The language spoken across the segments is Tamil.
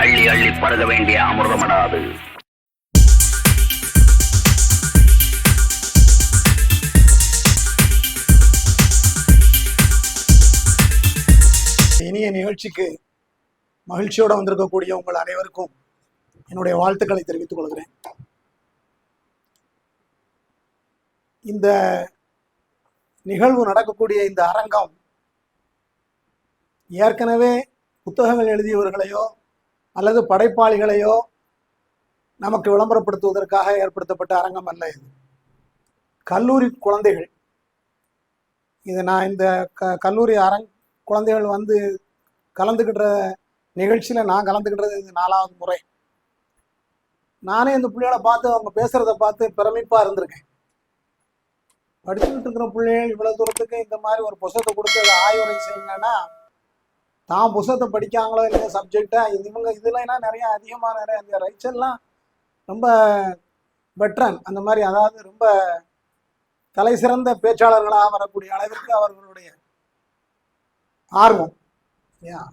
அள்ளி அள்ளி பருக வேண்டிய அமிர்தமடாது. இனிய நிகழ்ச்சிக்கு மகிழ்ச்சியோட வந்திருக்கக்கூடிய உங்கள் அனைவருக்கும் என்னுடைய வாழ்த்துக்களை தெரிவித்துக் கொள்கிறேன். இந்த நிகழ்வு நடக்கக்கூடிய இந்த அரங்கம் ஏற்கனவே புத்தகங்கள் எழுதியவர்களையோ அல்லது படைப்பாளிகளையோ நமக்கு விளம்பரப்படுத்துவதற்காக ஏற்படுத்தப்பட்ட அரங்கம் அல்ல இது. கல்லூரி குழந்தைகள். இது நான் இந்த க கல்லூரி அரங் குழந்தைகள் வந்து கலந்துக்கிட்ட நிகழ்ச்சியில் நான் கலந்துக்கிட்டது இது நாலாவது முறை. நானே இந்த பிள்ளைகளை பார்த்து அவங்க பேசுகிறத பார்த்து பிரமிப்பாக இருந்திருக்கேன். படிச்சுக்கிட்டு இருக்கிற பிள்ளைகள் இவ்வளோ தூரத்துக்கு இந்த மாதிரி ஒரு புத்தகத்தை கொடுத்து அதை ஆய்வுரை செய்யுங்கன்னா தான் புஸ்தகத்தை படிக்காங்களோ இல்லையா சப்ஜெக்டை இவங்க இதுலாம் நிறைய அதிகமாக நிறைய இந்த ரைச்சல்லாம் ரொம்ப வெட்ரன் அந்த மாதிரி அதாவது ரொம்ப தலை சிறந்த பேச்சாளர்களாக வரக்கூடிய அளவிற்கு அவர்களுடைய ஆர்வம்.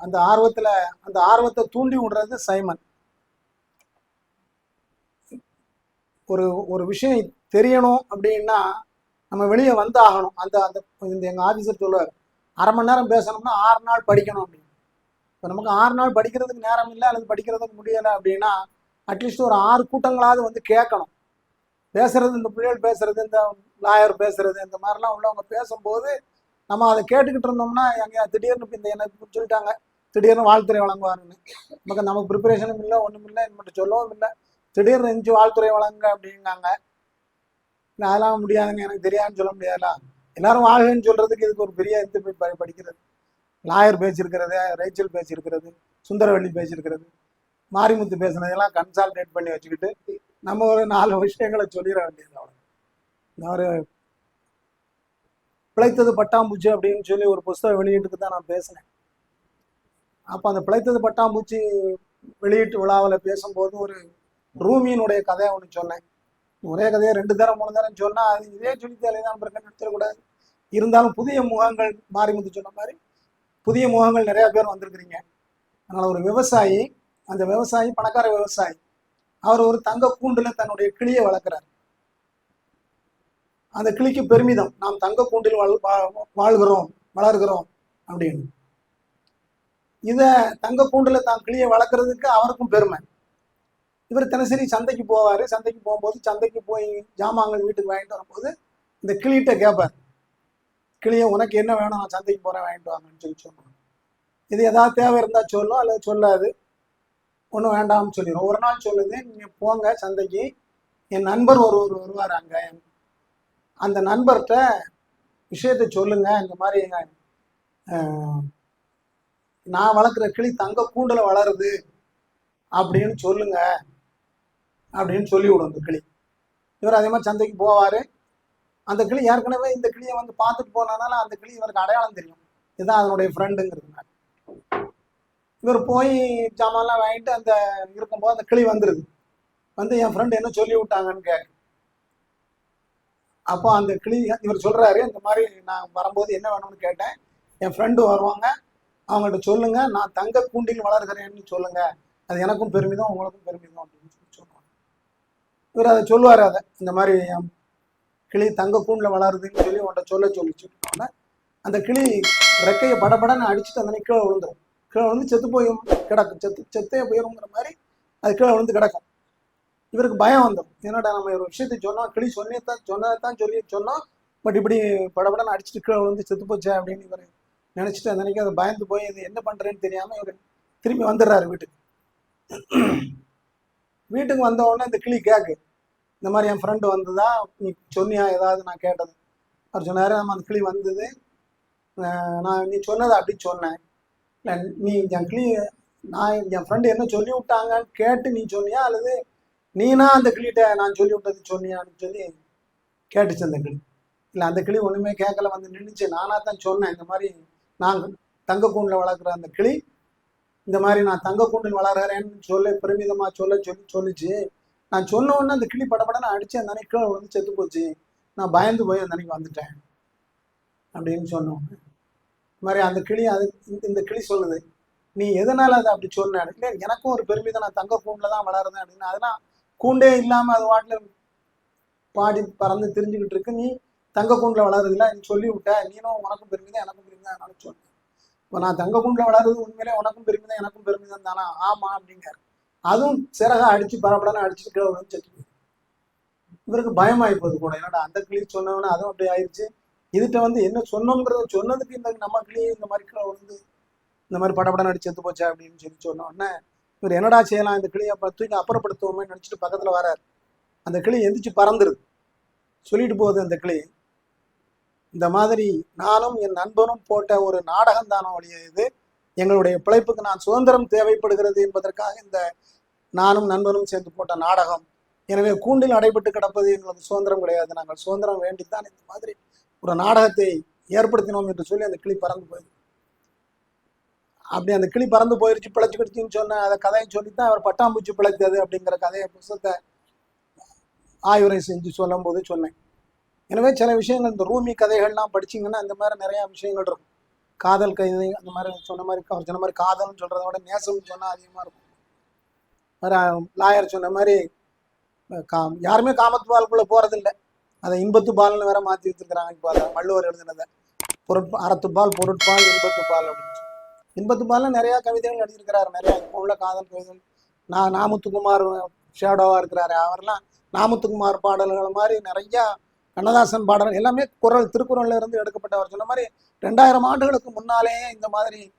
அந்த ஆர்வத்தில் அந்த ஆர்வத்தை தூண்டி விடுறது சைமன். ஒரு ஒரு விஷயம் தெரியணும் அப்படின்னா நம்ம வெளியே வந்து ஆகணும் அந்த அந்த இந்த எங்கள் ஆஃபீஸர் சொல்லுவார் அரை மணி நேரம் பேசணும்னா ஆறு நாள் படிக்கணும் அப்படின்னு. இப்போ நமக்கு ஆறு நாள் படிக்கிறதுக்கு நேரம் இல்லை அல்லது படிக்கிறதுக்கு முடியலை அப்படின்னா அட்லீஸ்ட் ஒரு ஆறு கூட்டங்களாவது வந்து கேட்கணும். பேசுறது இந்த பிள்ளைகள் பேசுறது இந்த லாயர் பேசுறது இந்த மாதிரிலாம் உள்ளவங்க பேசும்போது நம்ம அதை கேட்டுக்கிட்டு இருந்தோம்னா எங்க திடீர்னு இந்த எனக்கு சொல்லிட்டாங்க திடீர்னு வாழ்த்துறை வழங்குவாருன்னு. நமக்கு நமக்கு ப்ரிப்பரேஷனும் இல்லை ஒன்றும் இல்லை மட்டும் சொல்லவும் இல்லை. திடீர்னு எஞ்சி வாழ்த்துறை வழங்க அப்படிங்காங்க அதெல்லாம் முடியாதுங்க எனக்கு தெரியாதுன்னு சொல்ல முடியாதுல எல்லாரும் வாழ்கன்னு சொல்றதுக்கு இதுக்கு ஒரு பெரிய இது போய் படிக்கிறது. லாயர் பேசியிருக்கிறது ரேச்சல் பேசியிருக்கிறது சுந்தரவள்ளி பேசியிருக்கிறது மாரிமுத்து பேசுனதெல்லாம் கன்சால்டேட் பண்ணி வச்சுக்கிட்டு நம்ம ஒரு நாலு விஷயங்களை சொல்லிட வேண்டியது அவ்வளோ இந்த ஒரு பிழைத்தது பட்டாம்பூச்சி அப்படின்னு சொல்லி ஒரு புஸ்தகம் வெளியீட்டுக்கு தான் நான் பேசினேன். அப்போ அந்த பிழைத்தது பட்டாம்பூச்சி வெளியீட்டு விழாவில் பேசும்போது ஒரு ரூமியினுடைய கதையை ஒன்று சொன்னேன். ஒரே கதையை ரெண்டு தரம் மூணு தரம் சொன்னால் அது இதே சொல்லித்தாலே தான் பிறகு எடுத்துடக்கூடாது இருந்தாலும் புதிய முகங்கள் மாரிமுத்து சொன்ன மாதிரி புதிய முகங்கள் நிறைய பேர் வந்திருக்கிறீங்க. அதனால் ஒரு விவசாயி அந்த விவசாயி பணக்கார விவசாயி அவர் ஒரு தங்க கூண்டுல தன்னுடைய கிளியை வளர்க்குறார். அந்த கிளிக்கு பெருமிதம். நாம் தங்க கூண்டில் வாழ் வா- வாழ்கிறோம் வளர்கிறோம் அப்படின்னு. இதை தங்க கூண்டுல தான் கிளியை வளர்க்கறதுக்கு அவருக்கும் பெருமை. இவர் தினசரி சந்தைக்கு போவாரு. சந்தைக்கு போகும்போது சந்தைக்கு போய் ஜாமான்கள் வீட்டுக்கு வாங்கிட்டு வரும்போது இந்த கிளிகிட்ட கேட்பார் கிளியை உனக்கு என்ன வேணும்? நான் சந்தைக்கு போகிறேன் வாங்கிட்டு வாங்கன்னு சொல்லி சொல்லுவோம் இது ஏதாவது தேவை இருந்தால் சொல்லும் அல்லது சொல்லாது. ஒன்றும் வேண்டாம்னு சொல்லிடும் ஒரு நாள் சொல்லுது நீங்கள் போங்க சந்தைக்கு. என் நண்பர் ஒருவர் வருவார் அங்கே. அந்த நண்பர்கிட்ட விஷயத்தை சொல்லுங்க இந்த மாதிரி நான் வளர்க்குற கிளி தங்க கூண்டில் வளருது அப்படின்னு சொல்லுங்க அப்படின்னு சொல்லி விடும் அந்த கிளி. இவர் அதே மாதிரி சந்தைக்கு போவார். அந்த கிளி ஏற்கனவே இந்த கிளியை வந்து பார்த்துட்டு போனதுனால அந்த கிளி இவருக்கு அடையாளம் தெரியும். இதுதான் அதனுடைய ஃப்ரெண்டுங்கிறதுனால இவர் போய் ஜாமான்லாம் வாங்கிட்டு அந்த இருக்கும்போது அந்த கிளி வந்துருது. வந்து என் ஃப்ரெண்டு என்ன சொல்லி விட்டாங்கன்னு கேட்கு அப்போ அந்த கிளி இவர் சொல்றாரு இந்த மாதிரி நான் வரும்போது என்ன வேணும்னு கேட்டேன். என் ஃப்ரெண்டு வருவாங்க. அவங்கள்ட்ட சொல்லுங்க. நான் தங்க கூண்டில் வளர்கிறேன்னு சொல்லுங்க. அது எனக்கும் பெருமிதம் உங்களுக்கும் பெருமிதம் அப்படின்னு சொல்லி சொல்லுவாங்க. இவர் அதை சொல்லுவார் அதை. இந்த மாதிரி என் கிளி தங்க கூண்டில் வளருதுன்னு சொல்லி உன்கிட்ட சொல்ல சொல்லி அந்த கிளி ரெக்கையை படபடன்னு அடிச்சுட்டு அந்த கீழே விழுந்துரும். கீழே விழுந்து செத்து போய் கிடக்கும். செத்து செத்தே போயிருங்கிற மாதிரி அது கீழே விழுந்து கிடக்கும். இவருக்கு பயம் வந்துடும் என்னடா நம்ம ஒரு விஷயத்தை சொன்னோம் கிளி சொன்னே தான் சொன்னதை தான் சொல்லி சொன்னோம் பட் இப்படி படபடன்னு அடிச்சுட்டு கீழே விழுந்து செத்து போச்சே அப்படின்னு இவர் நினச்சிட்டு அந்த நினைக்க அதை பயந்து போய் இது என்ன பண்ணுறேன்னு தெரியாமல் இவர் திரும்பி வந்துடுறாரு வீட்டுக்கு. வீட்டுக்கு வந்த உடனே இந்த கிளி கேக்கு. இந்த மாதிரி என் ஃப்ரெண்டு வந்ததா? நீ சொன்னியா? ஏதாவது நான் கேட்டது. அவர் சொன்னார் நம்ம அந்த கிளி வந்தது. நான் நீ சொன்னதை அப்படி சொன்னேன். இல்லை நீ என் கிளி நான் என் ஃப்ரெண்டு என்ன சொல்லி விட்டாங்கன்னு கேட்டு நீ சொன்னியா? அல்லது நீனா அந்த கிளிகிட்ட நான் சொல்லி விட்டது சொன்னியான்னு சொல்லி கேட்டுச்சு அந்த கிளி. இல்லை அந்த கிளி ஒன்றுமே கேட்கல. வந்து நின்றுச்சு நானாக தான் சொன்னேன். இந்த மாதிரி நான் தங்க கூண்டில் வளர்க்குற அந்த கிளி இந்த மாதிரி நான் தங்க கூண்டில் வளர்கிறேன்னு சொல்ல பெருமிதமாக சொல்ல சொல்லி சொல்லிச்சு. நான் சொன்ன உடனே அந்த கிளி படபடன்னு அடிச்சு அந்த அன்னைக்கு கீழே விழுந்து செத்து போச்சு. நான் பயந்து போய் அந்த அன்னைக்கு வந்துட்டேன். அப்படின்னு சொன்னோம் இந்த மாதிரி அந்த கிளி அது இந்த- இந்த கிளி சொல்லுது நீ எதனால அதை அப்படி சொன்ன? இல்லை எனக்கும் ஒரு பெருமிதம் நான் தங்க கூண்டில் தான் வளருதேன் அப்படின்னு. அதெல்லாம் கூண்டே இல்லாமல் அது வாட்டில் பாடி பறந்து தெரிஞ்சுக்கிட்டு இருக்கு. நீ தங்க கூண்டில் வளருதுல நீ சொல்லி விட்ட. நீனும் உனக்கும் பெருமிதம் எனக்கும் பெருமிதம் அதனால சொன்னேன். இப்போ நான் தங்க கூண்டில் வளருது உண்மையிலே உனக்கும் பெருமிதம் எனக்கும் பெருமிதம் தானா? ஆமா அப்படிங்கிறார். அதுவும் சிறகா அடிச்சு பரப்படன்னு அடிச்சுட்டு கீழே செத்து இவருக்கு பயமாயி போகுது கூட. என்னடா அந்த கிளி சொன்னவொன்னே அதுவும் அப்படி ஆயிடுச்சு இதுகிட்ட வந்து என்ன சொன்னோங்கிறத சொன்னதுக்கு இந்த நம்ம கிளி இந்த மாதிரி கீழே வந்து இந்த மாதிரி படப்படம் அடிச்சு செத்து போச்சா அப்படின்னு சொல்லி சொன்ன உடனே இவர் என்னடா செய்யலாம் இந்த கிளியை தூக்கி அப்புறப்படுத்துவோமே நினச்சிட்டு பக்கத்துல வராரு. அந்த கிளி எந்திரிச்சு பறந்துருது சொல்லிட்டு போகுது அந்த கிளி இந்த மாதிரி நானும் என் நண்பனும் போட்ட ஒரு நாடகம் தானோ ஒழிய இது எங்களுடைய பிழைப்புக்கு நான் சுதந்திரம் தேவைப்படுகிறது என்பதற்காக இந்த நானும் நண்பனும் சேர்ந்து போட்ட நாடகம். எனவே கூண்டில் அடைபட்டு கிடப்பது எங்களுக்கு சுதந்திரம் கிடையாது. நாங்கள் சுதந்திரம் வேண்டித்தான் இந்த மாதிரி ஒரு நாடகத்தை ஏற்படுத்தினோம் என்று சொல்லி அந்த கிளி பறந்து போயிடுது. அப்படி அந்த கிளி பறந்து போயிருச்சு பிழைச்சுக்கிடுச்சின்னு சொன்ன அதை கதையை சொல்லித்தான் அவர் பட்டாம்பூச்சி பிழைத்தது அப்படிங்கிற கதையை புத்தகத்தை ஆய்வுரை செஞ்சு சொல்லும் போது சொன்னேன். எனவே சில விஷயங்கள் இந்த ரூமி கதைகள்லாம் படிச்சீங்கன்னா இந்த மாதிரி நிறைய விஷயங்கள் இருக்கும். காதல் கதை அந்த மாதிரி சொன்ன மாதிரி அவர் சொன்ன மாதிரி காதல்னு சொல்றதை விட நேசம்னு சொன்னால் அதிகமாக இருக்கும். லாயர் சொன்ன மாதிரி கா- யாருமே காமத்துபாலுக்குள்ள போறதில்லை. அதை இன்பத்து பால்னு வேற மாத்தி வச்சிருக்கிறாங்க. இப்போ அதை வள்ளுவர் எழுதினதை பொருட்பா அறத்துப்பால் பொருட்பால் இன்பத்துப்பால் அப்படின்னு சொல்லி. இன்பத்துப்பால்ல நிறைய கவிதைகள் எழுதியிருக்கிறாரு. நிறைய இப்போ உள்ள காதல் கவிதைகள். நான் நாமுத்துக்குமார் ஷேடோவா இருக்கிறாரு. அவர்லாம் நாமுத்துக்குமார் பாடல்கள் மாதிரி நிறைய கண்ணதாசன் பாடல்கள் எல்லாமே குரல் திருக்குறள்ல இருந்து எடுக்கப்பட்டவர். சொன்ன மாதிரி ரெண்டாயிரம் ஆண்டுகளுக்கு முன்னாலேயே இந்த மாதிரி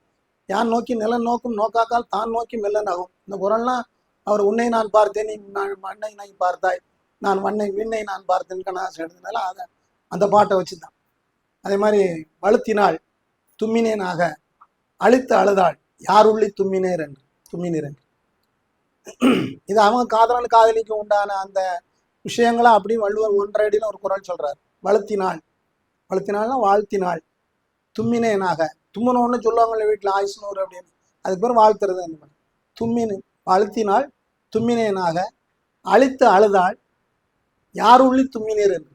யான் நோக்கி நிலம் நோக்கும் நோக்காக்கால் தான் நோக்கி மெல்லன் ஆகும் இந்த குரல்லாம் அவர் உன்னை நான் பார்த்தேன் நீ நான் மண்ணை நீ பார்த்தாய். நான் மண்ணை விண்ணை நான் பார்த்தேன் கண்ணதாசன் எழுதினால அதை அந்த பாட்டை வச்சுதான். அதே மாதிரி வழுத்தினாள் தும்மினேனாக அழுத்து அழுதாள் யார் உள்ளி தும்மினேர் என்று தும்மினீர் என்று. இது அவங்க காதலன் காதலிக்கு உண்டான அந்த விஷயங்களை அப்படியே வள்ளுவர் ஒன்றடியில் ஒரு குரல் சொல்றார். வளர்த்தினாள் வளர்த்தினாள்னா வாழ்த்தினாள் தும்மினேனாக தும்மினோன்னு சொல்லுவாங்கல்ல வீட்டில் ஆயுஷ்னூர் அப்படின்னு. அதுக்கு பேர் வாழ்த்துறது அந்த மாதிரி. தும்மினு அழுத்தினாள் தும்மினேனாக அழித்து அழுதாள் யார் உள்ளி தும்மினீர் என்று?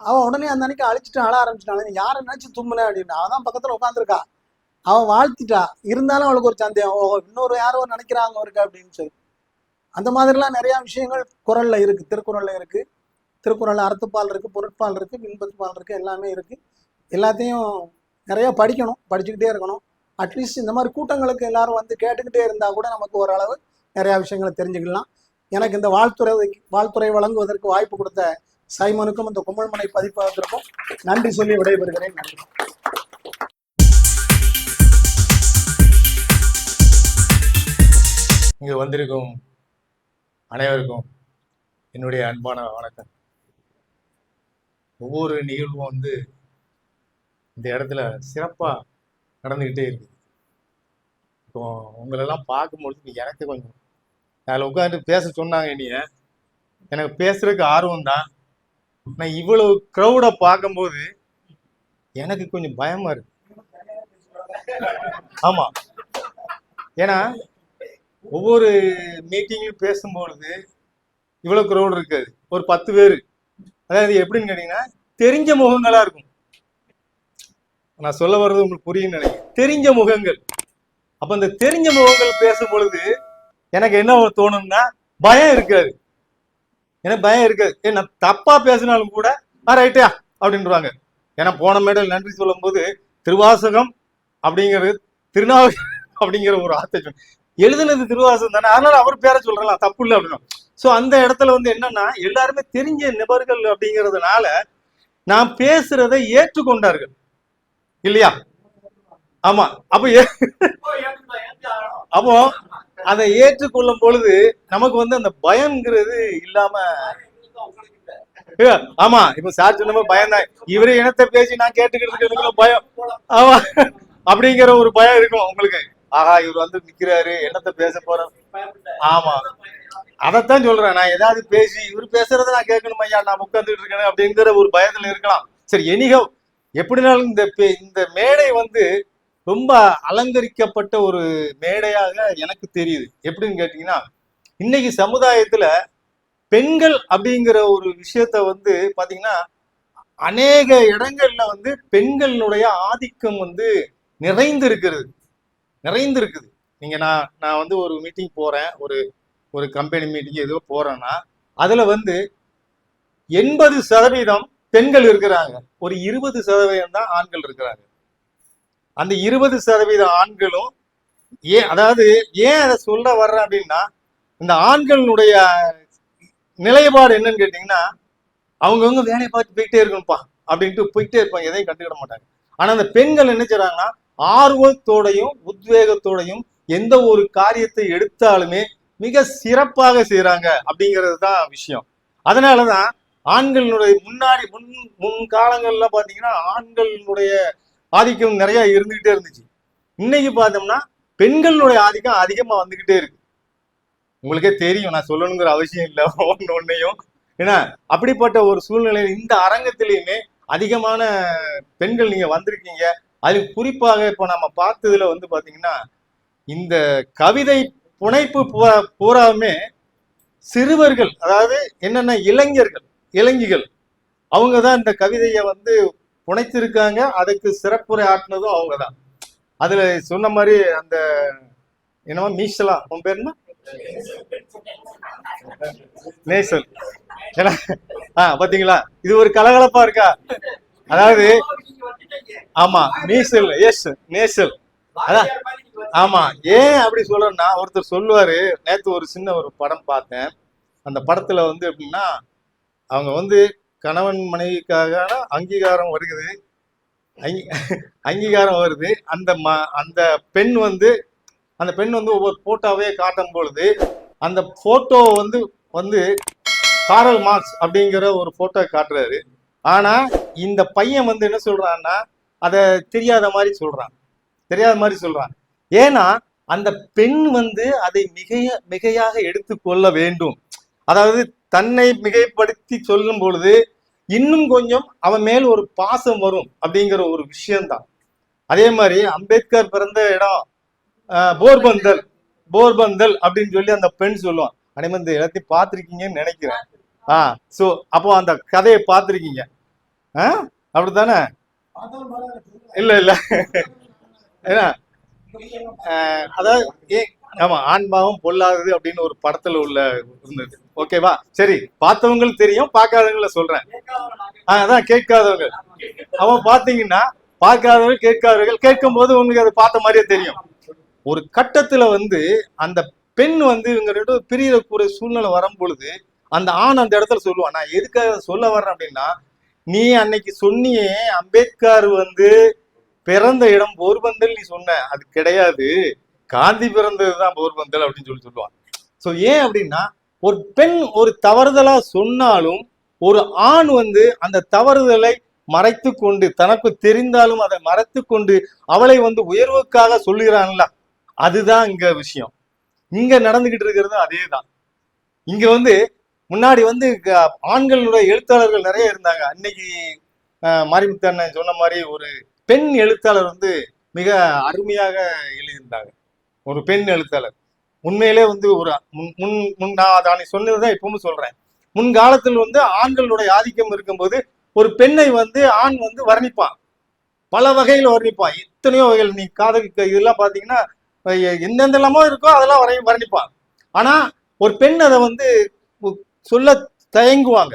அவன் உடனே அந்த அன்னைக்கு அழிச்சிட்டு அழ ஆரம்பிச்சிட்டான். யாரை நினைச்சு தும்முன அப்படின்னு? அவன் தான் பக்கத்தில் உட்காந்துருக்கா அவன் வாழ்த்திட்டா. இருந்தாலும் அவளுக்கு ஒரு சந்தேகம். ஓஹோ இன்னொரு யாரோ நினைக்கிறாங்க அவருக்கு அப்படின்னு சொல்லி. அந்த மாதிரிலாம் நிறையா விஷயங்கள் குரலில் இருக்குது திருக்குறளில் இருக்குது திருக்குறளில் அறத்துப்பால் இருக்குது பொருட்பால் இருக்குது மின்பத்துப்பால் இருக்குது எல்லாமே இருக்குது எல்லாத்தையும் நிறையா படிக்கணும். படிச்சுக்கிட்டே இருக்கணும். அட்லீஸ்ட் இந்த மாதிரி கூட்டங்களுக்கு எல்லாரும் வந்து கேட்டுக்கிட்டே இருந்தா கூட நமக்கு ஓரளவு நிறைய விஷயங்களை தெரிஞ்சுக்கலாம். எனக்கு இந்த வாழ்த்துறை வாழ்த்துறை வழங்குவதற்கு வாய்ப்பு கொடுத்த சைமனுக்கும் இந்த கும்பல்மனை பதிப்பகத்திற்கும் நன்றி சொல்லி விடைபெறுகிறேன். நன்றி. இங்கு வந்திருக்கும் அனைவருக்கும் என்னுடைய அன்பான வணக்கம். ஒவ்வொரு நிகழ்வும் வந்து இந்த இடத்துல சிறப்பாக நடந்துக்கிட்டே இருக்குது இப்போ உங்களெல்லாம் பார்க்கும்பொழுது எனக்கு கொஞ்சம் அதில் உட்காந்து பேச சொன்னாங்க என்னைய. எனக்கு பேசுறதுக்கு ஆர்வம் தான் நான் இவ்வளவு க்ரௌடை பார்க்கும்போது எனக்கு கொஞ்சம் பயமா இருக்கு. ஆமா. ஏன்னா ஒவ்வொரு மீட்டிங்லையும் பேசும்பொழுது இவ்வளோ க்ரௌட் இருக்காது. ஒரு பத்து பேர். அதாவது எப்படின்னு கேட்டிங்கன்னா தெரிஞ்ச முகங்களாக இருக்கும். நான் சொல்ல வர்றது உங்களுக்கு புரியும் நினைக்கிறேன். தெரிஞ்ச முகங்கள். அப்ப இந்த தெரிஞ்ச முகங்கள் பேசும் பொழுது எனக்கு என்ன தோணும்னா பயம் இருக்காது. எனக்கு பயம் இருக்காது. ஏ நான் தப்பா பேசினாலும் கூட ஆ ரைட்டா அப்படின்றாங்க. ஏன்னா போன மேடல் நன்றி சொல்லும்போது திருவாசகம் அப்படிங்கிறது திருநாவு அப்படிங்கிற ஒரு வார்த்தை எழுதுனது திருவாசகம் தானே அதனால அவர் பேரை சொல்றலாம் தப்பு இல்லை அப்படின்னா. ஸோ அந்த இடத்துல வந்து என்னன்னா எல்லாருமே தெரிஞ்ச நிபர்கள் அப்படிங்கிறதுனால நான் பேசுறதை ஏற்றுக்கொண்டார்கள். இல்லையா? ஆமா. அப்ப ஏ- அப்போ அதை ஏற்றுக்கொள்ளும் பொழுது நமக்கு வந்து அந்த பயம்ங்கிறது இல்லாம ஆமா. இப்ப சார் சொன்ன பயம் தான் இவரு இனத்தை பேசி நான் கேட்டுக்கிறதுக்கு பயம். ஆமா. அப்படிங்கிற ஒரு பயம் இருக்கும் உங்களுக்கு. ஆஹா இவர் வந்து நிக்கிறாரு. என்னத்த பேச போறோம்? ஆமா. அதைத்தான் சொல்றேன். நான் ஏதாவது பேசி இவர் பேசுறத நான் கேட்கணும் ஐயா. நான் உட்கார்ந்துட்டு இருக்கேன் அப்படிங்கிற ஒரு பயத்துல இருக்கலாம். சரி எனிகோ எப்படினாலும் இந்த பே- இந்த மேடை வந்து ரொம்ப அலங்கரிக்கப்பட்ட ஒரு மேடையாக எனக்கு தெரியுது. எப்படின்னு கேட்டீங்கன்னா இன்னைக்கு சமுதாயத்துல பெண்கள் அப்படிங்கிற ஒரு விஷயத்த வந்து பாத்தீங்கன்னா அநேக இடங்கள்ல வந்து பெண்களுடைய ஆதிக்கம் வந்து நிறைந்திருக்கிறது. நிறைந்திருக்குது. நீங்க நான் நான் வந்து ஒரு மீட்டிங் போறேன். ஒரு ஒரு கம்பெனி மீட்டிங் ஏதோ போறேன்னா அதுல வந்து எண்பது சதவீதம் பெண்கள் இருக்கிறாங்க. ஒரு இருபது சதவீதம் தான் ஆண்கள் இருக்கிறாங்க. அந்த இருபது சதவீத ஆண்களும் ஏன் அதாவது ஏன் அதை சொல்ல வர்றேன் அப்படின்னா இந்த ஆண்களுடைய நிலைப்பாடு என்னன்னு கேட்டீங்கன்னா அவங்கவுங்க வேலையை பார்த்து போயிட்டே இருக்கணும்ப்பா அப்படின்ட்டு போயிட்டே இருப்பாங்க. எதையும் கண்டுக்கிட மாட்டாங்க. ஆனா அந்த பெண்கள் என்ன செய்றாங்கன்னா ஆர்வத்தோடையும் உத்வேகத்தோடையும் எந்த ஒரு காரியத்தை எடுத்தாலுமே மிக சிறப்பாக செய்யறாங்க அப்படிங்கிறது தான் விஷயம். அதனாலதான் ஆண்களினுடைய முன்னாடி முன் முன் காலங்கள்ல பாத்தீங்கன்னா ஆண்களினுடைய ஆதிக்கம் நிறைய இருந்துகிட்டே இருந்துச்சு. இன்னைக்கு பார்த்தோம்னா பெண்களுடைய ஆதிக்கம் அதிகமா வந்துகிட்டே இருக்கு. உங்களுக்கே தெரியும் நான் சொல்லணுங்கிற அவசியம் இல்லை. ஒன்று ஒன்னையும் ஏன்னா அப்படிப்பட்ட ஒரு சூழ்நிலையில் இந்த அரங்கத்திலையுமே அதிகமான பெண்கள் நீங்க வந்திருக்கீங்க. அது குறிப்பாக இப்போ நம்ம பார்த்ததுல வந்து பாத்தீங்கன்னா இந்த கவிதை புனைப்பு பூரா- பூராவுமே சிறுவர்கள் அதாவது என்னென்ன இளைஞர்கள் இளைஞிகள் அவங்க தான் இந்த கவிதையை வந்து புனைத்திருக்காங்க அதுக்கு சிறப்புரை ஆட்டினதும் அவங்க தான் அதுல சொன்ன மாதிரி அந்த என்னமோ மீசலா உன் பேர் என்ன நேசல் ஏன்னா ஆ பாத்தீங்களா? இது ஒரு கலகலப்பா இருக்கா? அதாவது ஆமா மீசல் எஸ் நேசல். அதான் ஆமா ஏன் அப்படி சொல்றேன்னா ஒருத்தர் சொல்லுவாரு நேத்து ஒரு சின்ன ஒரு படம் பார்த்தேன். அந்த படத்துல வந்து எப்படின்னா அவங்க வந்து கணவன் மனைவிக்காக அங்கீகாரம் வருகிறது அங்கீகாரம் வருது. அந்த ம அந்த பெண் வந்து அந்த பெண் வந்து ஒவ்வொரு போட்டோவே காட்டும் பொழுது அந்த போட்டோ வந்து வந்து காரல் மார்க்ஸ் அப்படிங்கிற ஒரு போட்டோ காட்டுறாரு. ஆனா இந்த பையன் வந்து என்ன சொல்றான்னா அதை தெரியாத மாதிரி சொல்றான். தெரியாத மாதிரி சொல்றான். ஏன்னா அந்த பெண் வந்து அதை மிகைய மிகையாக எடுத்துக்கொள்ள வேண்டும். அதாவது தன்னை மிகைப்படுத்தி சொல்லும் பொழுது இன்னும் கொஞ்சம் அவன் மேல் ஒரு பாசம் வரும் அப்படிங்கிற ஒரு விஷயம்தான். அதே மாதிரி அம்பேத்கர் பிறந்த இடம் போர்பந்தல் போர்பந்தல் அப்படின்னு சொல்லி அந்த பெண் சொல்லுவான். அதே மாதிரி இந்த எல்லாத்தையும் பார்த்துருக்கீங்கன்னு நினைக்கிறேன். ஆ ஸோ அப்போ அந்த கதையை பார்த்துருக்கீங்க. ஆ அப்படித்தானே? இல்லை இல்லை. என்ன அதாவது ஏ ஆமாம் ஆன்மாவும் பொல்லாதது அப்படின்னு ஒரு படத்தில் உள்ள இருந்தது. ஓகேவா சரி பார்த்தவங்களுக்கு தெரியும் பார்க்காதவங்கள சொல்றேன். அதான் கேட்காதவங்க. அவன் பார்த்தீங்கன்னா பார்க்காதவர்கள் கேட்காதவர்கள் கேட்கும் போது உங்களுக்கு அதை பார்த்த மாதிரியே தெரியும். ஒரு கட்டத்துல வந்து அந்த பெண் வந்து இவங்க ரெண்டு பிரியக்கூடிய சூழ்நிலை வரும் பொழுது அந்த ஆண் அந்த இடத்துல சொல்லுவான் நான் எதுக்காக சொல்ல வர்றேன் அப்படின்னா நீ அன்னைக்கு சொன்னியே அம்பேத்கர் வந்து பிறந்த இடம் போர்பந்தல் நீ சொன்ன. அது கிடையாது. காந்தி பிறந்ததுதான் போர்பந்தல் அப்படின்னு சொல்லி சொல்லுவான் சோ ஏன் அப்படின்னா ஒரு பெண் ஒரு தவறுதலா சொன்னாலும் ஒரு ஆண் வந்து அந்த தவறுதலை மறைத்து கொண்டு தனக்கு தெரிந்தாலும் அதை மறைத்து கொண்டு அவளை வந்து உயர்வுக்காக சொல்லுகிறான்ல அதுதான் இங்க விஷயம். இங்க நடந்துகிட்டு இருக்கிறது அதேதான். இங்க வந்து முன்னாடி வந்து க- ஆண்களுடைய எழுத்தாளர்கள் நிறைய இருந்தாங்க. அன்னைக்கு மாரிமுத்தண்ணன் சொன்ன மாதிரி ஒரு பெண் எழுத்தாளர் வந்து மிக அருமையாக எழுதியிருந்தாங்க. ஒரு பெண் எழுத்தாளர். உண்மையிலே வந்து ஒரு முன் முன் நான் அதை சொன்னதுதான் இப்பவும் சொல்றேன். முன்காலத்தில் வந்து ஆண்களுடைய ஆதிக்கம் இருக்கும்போது ஒரு பெண்ணை வந்து ஆண் வந்து வர்ணிப்பான். பல வகையில் வர்ணிப்பான். எத்தனையோ வகைகள் நீ காதல் இதெல்லாம் பாத்தீங்கன்னா எ- எந்தெந்தெல்லாமோ இருக்கோ அதெல்லாம் வரை வர்ணிப்பான். ஆனா ஒரு பெண் அதை வந்து சொல்ல தயங்குவாங்க.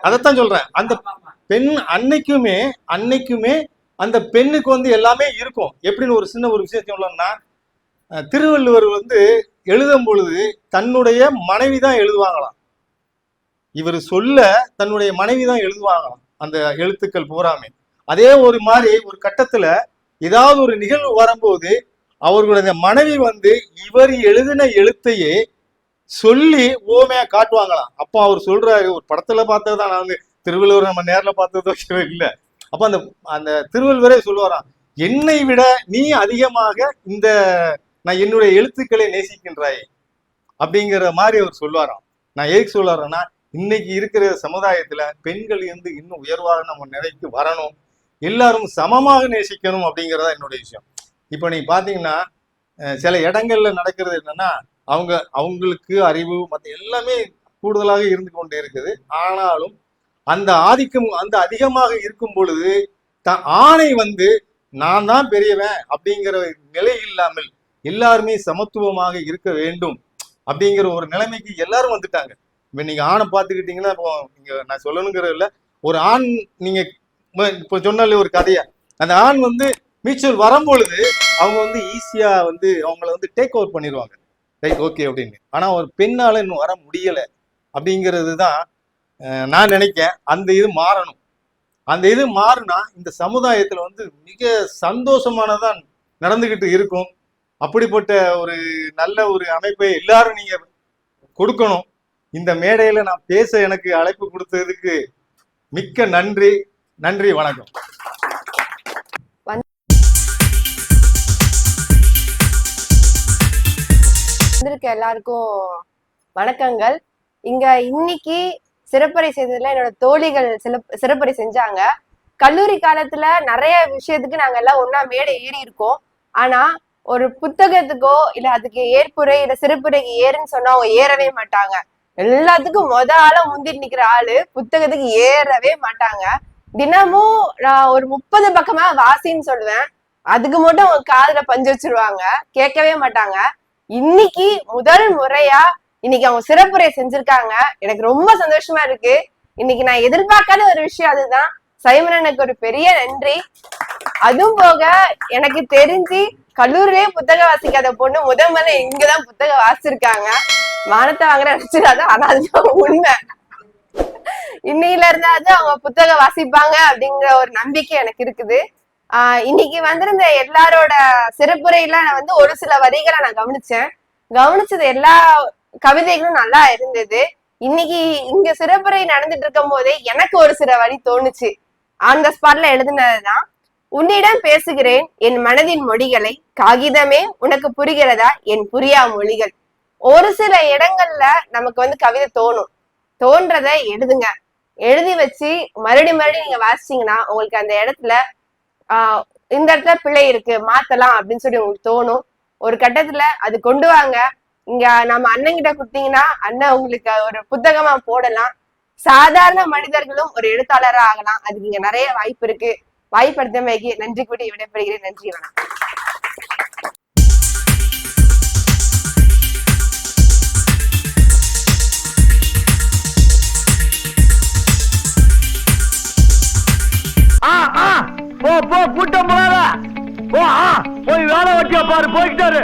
அதைத்தான் சொல்றேன். அந்த பெண் அன்னைக்குமே அன்னைக்குமே அந்த பெண்ணுக்கு வந்து எல்லாமே இருக்கும். எப்படின்னு ஒரு சின்ன ஒரு விஷயம் சொல்லணும்னா திருவள்ளுவர் வந்து எழுதும் பொழுது தன்னுடைய மனைவி தான் எழுதுவாங்களாம். இவர் சொல்ல தன்னுடைய மனைவி தான் எழுதுவாங்களாம். அந்த எழுத்துக்கள் பூராமே. அதே ஒரு மாதிரி ஒரு கட்டத்துல ஏதாவது ஒரு நிகழ்வு வரும்போது அவர்களுடைய மனைவி வந்து இவர் எழுதின எழுத்தையே சொல்லி ஓமையா காட்டுவாங்களாம். அப்போ அவர் சொல்றாரு ஒரு படத்துல பார்த்ததுதான் நான் வந்து திருவள்ளுவர் நம்ம நேரில் பார்த்ததோ இல்லை அப்ப அந்த அந்த திருவள்ளுவரே சொல்லுவாராம் என்னை விட நீ அதிகமாக இந்த நான் என்னுடைய எழுத்துக்களை நேசிக்கின்றாய் அப்படிங்கிற மாதிரி அவர் சொல்லுவாராம். நான் எதுக்கு சொல்லுறேன்னா இன்னைக்கு இருக்கிற சமுதாயத்துல பெண்கள் இருந்து இன்னும் உயர்வாக நம்ம நிலைக்கு வரணும் எல்லாரும் சமமாக நேசிக்கணும் அப்படிங்கிறதா என்னுடைய விஷயம். இப்போ நீங்க பாத்தீங்கன்னா சில இடங்கள்ல நடக்கிறது என்னன்னா அவங்க அவங்களுக்கு அறிவு மற்ற எல்லாமே கூடுதலாக இருந்து கொண்டே இருக்குது. ஆனாலும் அந்த ஆதிக்கம் அந்த அதிகமாக இருக்கும் பொழுது த ஆணை வந்து நான் தான் பெரியவன் அப்படிங்கிற நிலை இல்லாமல் எல்லாருமே சமத்துவமாக இருக்க வேண்டும் அப்படிங்கிற ஒரு நிலைமைக்கு எல்லாரும் வந்துட்டாங்க. இப்போ நீங்கள் ஆணை பார்த்துக்கிட்டீங்கன்னா இப்போ நீங்கள் நான் சொல்லணுங்கிறது இல்லை. ஒரு ஆண் நீங்கள் இப்போ சொன்னாலே ஒரு கதையா. அந்த ஆண் வந்து மியூச்சுவல் வரும்பொழுது அவங்க வந்து ஈஸியாக வந்து அவங்கள வந்து டேக் ஓவர் பண்ணிடுவாங்க ரைட் ஓகே அப்படின்னு. ஆனால் ஒரு பெண்ணால் இன்னும் வர முடியலை அப்படிங்கிறது தான் நான் நினைக்கிறேன் அந்த இது மாறணும். அந்த இது மாறினா இந்த சமுதாயத்தில் வந்து மிக சந்தோஷமானதான் நடந்துக்கிட்டு இருக்கும். அப்படிப்பட்ட ஒரு நல்ல ஒரு அமைப்பை எல்லாரும் நீங்க கொடுக்கணும். இந்த மேடையில நான் பேச எனக்கு அழைப்பு கொடுத்ததுக்கு மிக்க நன்றி. நன்றி வணக்கம். வந்திருக்க எல்லாருக்கும் வணக்கங்கள். இங்க இன்னைக்கு சிறப்பறை செய்ததுல என்னோட தோழிகள் சிறப்பறை செஞ்சாங்க. கல்லூரி காலத்துல நிறைய விஷயத்துக்கு நாங்க எல்லாம் ஒண்ணா மேடை ஏறி இருக்கோம். ஆனா ஒரு புத்தகத்துக்கோ இல்ல அதுக்கு ஏற்புரை இல்ல சிறப்புரைக்கு ஏறுன்னு சொன்னா அவங்க ஏறவே மாட்டாங்க. எல்லாத்துக்கும் மொத ஆளா முந்திட்டு நிக்கிற ஆளு புத்தகத்துக்கு ஏறவே மாட்டாங்க. தினமும் நான் ஒரு முப்பது பக்கமா வாசின்னு சொல்லுவேன். அதுக்கு மட்டும் அவங்க காதுல பஞ்சு வச்சிருவாங்க. கேட்கவே மாட்டாங்க. இன்னைக்கு முதல் முறையா இன்னைக்கு அவங்க சிறப்புரை செஞ்சிருக்காங்க. எனக்கு ரொம்ப சந்தோஷமா இருக்கு. இன்னைக்கு நான் எதிர்பார்க்காத ஒரு விஷயம் அதுதான். சைமனனுக்கு ஒரு பெரிய நன்றி. அதுவும் போக எனக்கு தெரிஞ்சு கல்லூரிலேயே புத்தகம் வாசிக்காத பொண்ணு முதல் முதல்ல இங்கதான் புத்தகம் வாசிச்சிருக்காங்க. மானத்தை வாங்குற நினைச்சிடாத ஆனா அதுதான் உண்மை. இன்னையில இருந்தாச்சும் அவங்க புத்தகம் வாசிப்பாங்க அப்படிங்கிற ஒரு நம்பிக்கை எனக்கு இருக்குது. ஆஹ் இன்னைக்கு வந்திருந்த எல்லாரோட சிறப்புரையில நான் வந்து ஒரு சில வரிகளை நான் கவனிச்சேன். கவனிச்சது எல்லா கவிதைகளும் நல்லா இருந்தது. இன்னைக்கு இங்க சிறப்புரை நடந்துட்டு இருக்கும் போதே எனக்கு ஒரு சில வழி தோணுச்சு. அந்த ஸ்பாட்ல எழுதினதுதான். உன்னிடம் பேசுகிறேன் என் மனதின் மொழிகளை. காகிதமே உனக்கு புரிகிறதா? என் புரியா மொழிகள். ஒரு சில இடங்கள்ல நமக்கு வந்து கவிதை தோணும். தோன்றத எழுதுங்க. எழுதி வச்சு மறுபடி மறுபடியும் நீங்க வாசிச்சீங்கன்னா உங்களுக்கு அந்த இடத்துல ஆஹ் இந்த இடத்துல பிழை இருக்கு மாத்தலாம் அப்படின்னு சொல்லி உங்களுக்கு தோணும். ஒரு கட்டத்துல அது கொண்டு வாங்க. இங்க நம்ம அண்ணன் கிட்ட கொடுத்தீங்கன்னா அண்ணன் உங்களுக்கு ஒரு புத்தகமா போடலாம். சாதாரண மனிதர்களும் ஒரு எழுத்தாளரா ஆகலாம். அதுக்கு இங்க நிறைய வாய்ப்பு இருக்கு. வாய்ப்படுத்தமைக்கு நன்றி கூடி விடைபெறுகிறேன். நன்றி வணக்கம். போ போ கூட்டம் போ ஆ. போய் வேலை வட்டியா பாரு. போய்கிட்டாரு